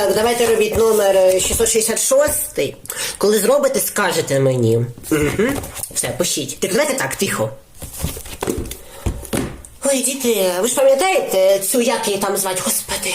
Так, давайте робіть номер е, 666. Коли зробите, скажете мені. Угу. Все, пишіть. Так, давайте так, тихо. Ой, діти, ви ж пам'ятаєте цю, як її там звать, господи?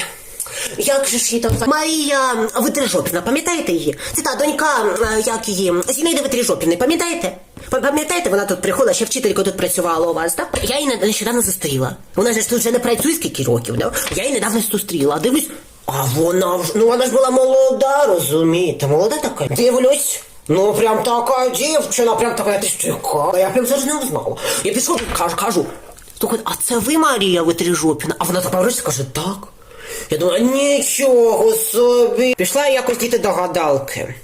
Як же ж її там звать? Марія Витрижопіна, пам'ятаєте її? Це та донька, е, як її, Зінаїди Витрижопіни, пам'ятаєте? Пам'ятаєте, вона тут приходила, ще вчителькою тут працювала у вас, так? Я її нещодавно зустріла. Вона ж тут вже не працює скільки років, да? Я її недавно зустріла. Дивлюсь, а вона ж, ну вона ж була молода, розумієте, молода така. Дивлюсь. Ну, прям така дівчина, прям така, яка? Я прям зараз не узнала. Я пішов, кажу, кажу, слухай, а це ви Марія Витрижопіна? А вона так повернеться, каже, так. Я думаю, нічого собі. Пішла я якось діти до гадалки.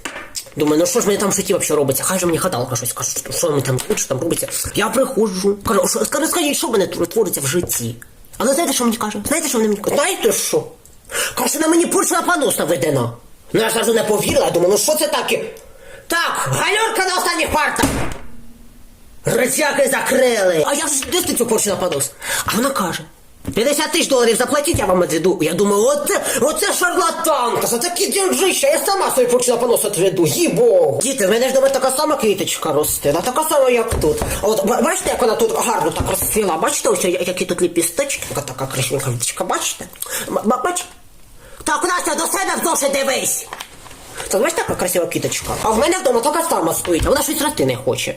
Думаю, ну що ж мені там в житті взагалі робиться? Хай же мені гадалка щось каже, що- що мені там що там робиться. Я приходжу, кажу, скажи, скажіть, що мене твориться в житті? А ви знаєте, що мені каже? Знаєте, що мені каже? Знаєте що? Каже, на мені пульсна панус наведена. Ну я зразу не повірила, думаю, ну що це таке? Так, гальорка на останніх партах. Рецяки закрили. А де ж ти цю порчу понос? А вона каже. 50 тисяч доларів заплатіть, я вам відведу. Я думаю, оце, оце шарлатанка, за такі дівчища, я сама свою порчу понос відведу, їй-богу. Діти, в мене ж дома така сама квіточка росте, така сама, як тут. От бачите, як вона тут гарно так розцвіла? Бачите, ось які тут ліпісточки, така така квіточка, бачите? М- м- Бач? Так, Настя, до себе вдовше дивись. Це знаєш така красива квіточка? А в мене вдома така сама стоїть, а вона щось рости не хоче.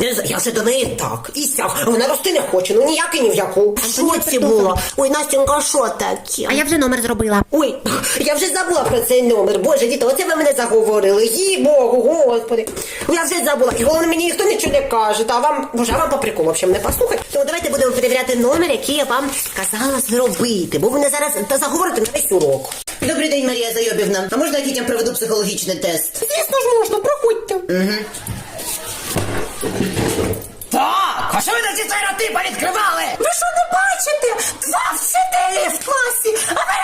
Не знаю, я вже до неї так, і сяк, вона рости не хоче, ну ніяк і ні в яку. Що це було? Ой, Настенька, що таке? А я вже номер зробила. Ой, я вже забула про цей номер. Боже, діти, оце ви мене заговорили. Їй Богу, господи. Я вже забула. І головне, мені ніхто нічого не каже. Та вам, боже, а вам по приколу взагалі мене послухай. То давайте будемо перевіряти номер, який я вам сказала зробити. Бо ви мене зараз та заговорите на весь урок. Добрий день, Марія Зайобівна. А можна я дітям проведу психологічний тест? Звісно ж можна, проходьте. Так, а що ви на ці стереотипи відкривали? Ви що не бачите? Два вчителі в класі, а ви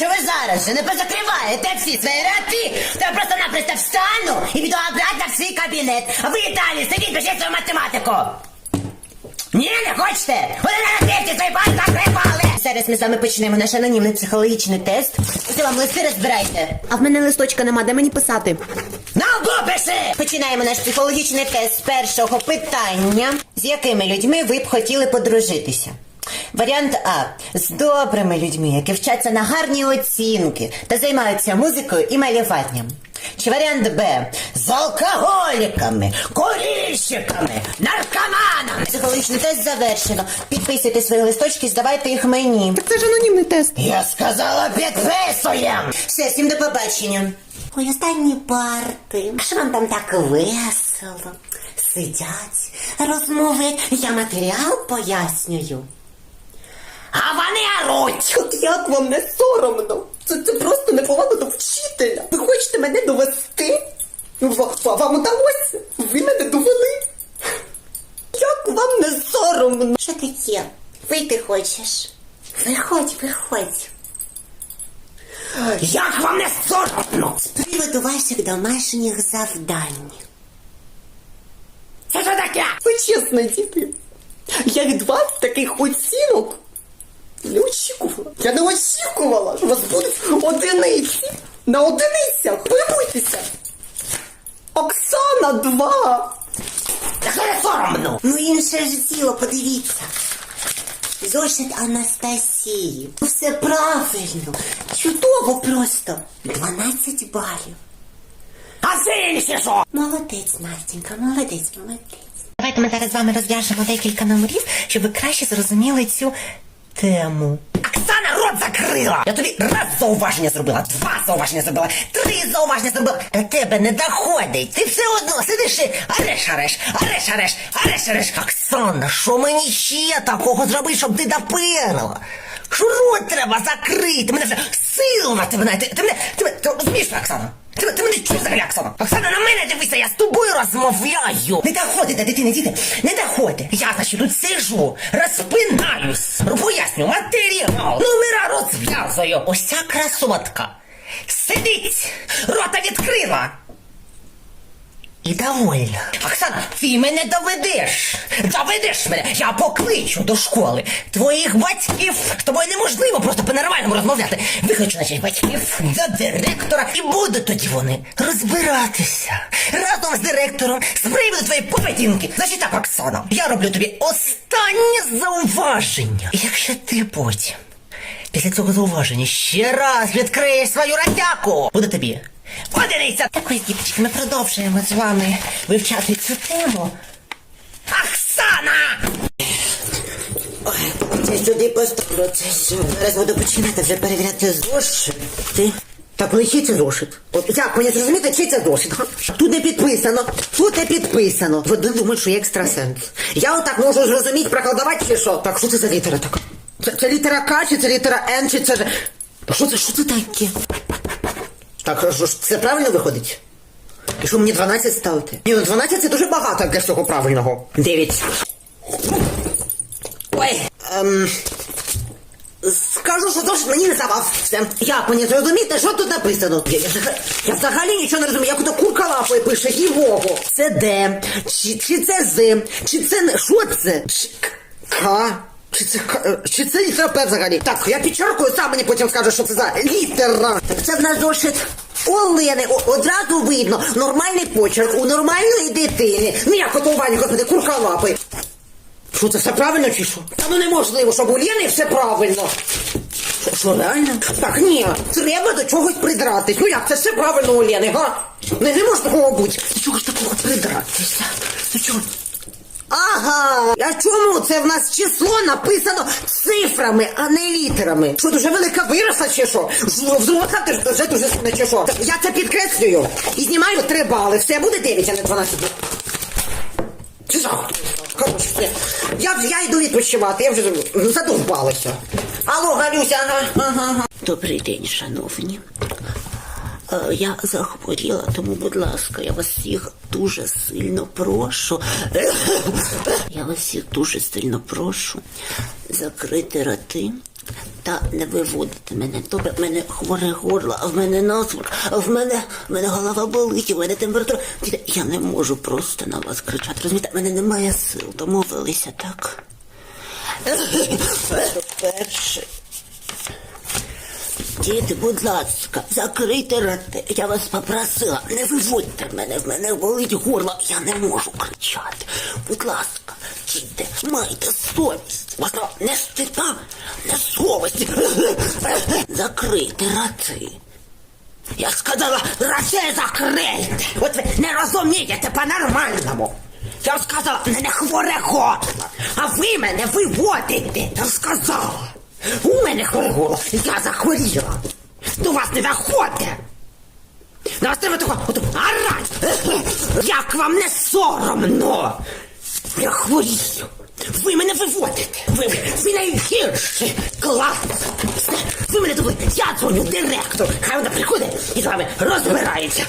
Якщо ви зараз же не позакриваєте всі свої рати, то я просто-напросто встану і піду обратно в свій кабінет. А ви далі сидіть, пишіть свою математику. Ні, не хочете? Ви на наклейці свої пальці закривали. Зараз ми з вами почнемо наш анонімний психологічний тест. Ви вам листи розбирайте. А в мене листочка нема, де мені писати? На лбу пиши! Починаємо наш психологічний тест з першого питання. З якими людьми ви б хотіли подружитися? Варіант А. З добрими людьми, які вчаться на гарні оцінки та займаються музикою і малюванням. Чи варіант Б. З алкоголіками, курільщиками, наркоманами. Психологічний тест завершено. Підписуйте свої листочки, здавайте їх мені. Так це ж анонімний тест. Я сказала підписуєм! Все, всім до побачення. Ой, останні парти. А що вам там так весело? Сидять, розмовляють. Я матеріал пояснюю. А вони оруть! От як вам не соромно? Це, це просто неповага до вчителя. Ви хочете мене довести? Ну, ва- ва- Вам удалося? Ви мене довели. Як вам не соромно? Що таке? Вийти хочеш? Виходь, виходь. Як вам не соромно? З приводу ваших домашніх завдань. Це що таке? Ви чесно, діти. Я від вас таких оцінок не очікувала. Я не очікувала, що у вас будуть одиниці. На одиницях. Вибуйтеся. Оксана 2. Та що не соромно? Ну інше ж діло, подивіться. Зошит Анастасії. Все правильно. Чудово просто. 12 балів. А це інше що? Молодець, Настенька, молодець, молодець. Давайте ми зараз з вами розв'яжемо декілька номерів, щоб ви краще зрозуміли цю тему. Оксана рот закрила! Я тобі раз зауваження зробила, два зауваження зробила, три зауваження зробила. До тебе не доходить. Ти все одно сидиш і ареш, ареш, ареш, ареш, ареш, ареш. Оксана, що мені ще такого зробити, щоб ти допирила? Що рот треба закрити? Мене вже сил на тебе. Ти, ти мене, ти мене, ти розумієш, Оксана? Ти, ти мене чуєш взагалі, Оксана? На мене дивися, я з тобою розмовляю. Не доходи до дитини, діти, не доходи. Я, значить, тут сижу, розпинаюсь, поясню матеріал, номера розв'язую. Ось ця красотка. Сидить, рота відкрила. І довольна. Оксана, ти мене доведеш. Доведеш мене. Я покличу до школи твоїх батьків. З тобою неможливо просто по-нормальному розмовляти. Викличу наших батьків до директора, і будуть тоді вони розбиратися разом з директором з приводу твоєї поведінки. Значить так, Оксана, я роблю тобі останнє зауваження. І якщо ти потім після цього зауваження ще раз відкриєш свою радяку, буде тобі одиниця. Так ось, діточки, ми продовжуємо з вами вивчати цю тему. Оксана! Ой, це сюди поставлю, це все. Зараз буду починати вже перевіряти зошити. Так, ну який це зошит? От як мені зрозуміти, чий це зошит? Тут не підписано, тут не підписано. Ви не думаєте, що я екстрасенс. Я отак можу зрозуміти, прокладувати чи що? Так, що це за літера така? Це, це літера К, чи це літера Н, чи це... Що це, що це таке? Так, що ж, це правильно виходить? І що мені 12 ставити? Ні, ну 12 це дуже багато для всього правильного. 9. Ой, ем, скажу, що дощ мені не завав. Все. Як мені зрозуміти, що тут написано? Я, я, взагалі- я взагалі нічого не розумію, як ото курка лапою пише, ївого. Це Д, чи, чи це З, чи це що це? Чи, К, чи це е, чи це літера взагалі? Так, я підчеркую, сам мені потім скаже, що це за літера. Так це в нас зошит Олени, О, одразу видно, нормальний почерк у нормальної дитини. Ну як Вані, господи, курка лапи. Що це все правильно чи що? Та ну неможливо, щоб у Лєни все правильно. Що, що реально? Так ні, треба до чогось придратись. Ну як це все правильно у Лєни, га? Не, не може такого бути. До чого ж такого придратися? До чого? Ага, а чому це в нас число написано цифрами, а не літерами? Що дуже велика виросла чи що? Ж- ти вже дуже сильно чи що? Я це підкреслюю і знімаю три бали. Все буде 9, а не 12. Чи що? Коротше. Я, я йду відпочивати, я вже задовбалася. Алло, Галюся, ага, ага, ага. Добрий день, шановні. Е, Я захворіла, тому, будь ласка, я вас всіх дуже сильно прошу. Я вас всіх дуже сильно прошу закрити роти та не виводити мене. Добре, в мене хворе горло, а в мене насморк, а в мене, в мене голова болить, у мене температура. Я не можу просто на вас кричати. Розумієте, в мене немає сил, домовилися так. Перше. Діти, будь ласка, закрийте роти. Я вас попросила, не виводьте мене, в мене болить горло, я не можу кричати. Будь ласка, діти, майте совість. Вас не стида, не совісті. Закрийте роти. Я сказала, роти закрийте. От ви не розумієте по-нормальному. Я сказала, мене хворе горло, а ви мене виводите. Я сказала. У мене хворе горло, я захворіла. До вас не доходить. На вас треба тако орать. Як вам не соромно? Я хворію. Ви мене виводите. Ви, ви найгірший клас. Ви мене доводите. Я дзвоню директору. Хай вона приходить і з вами розбирається.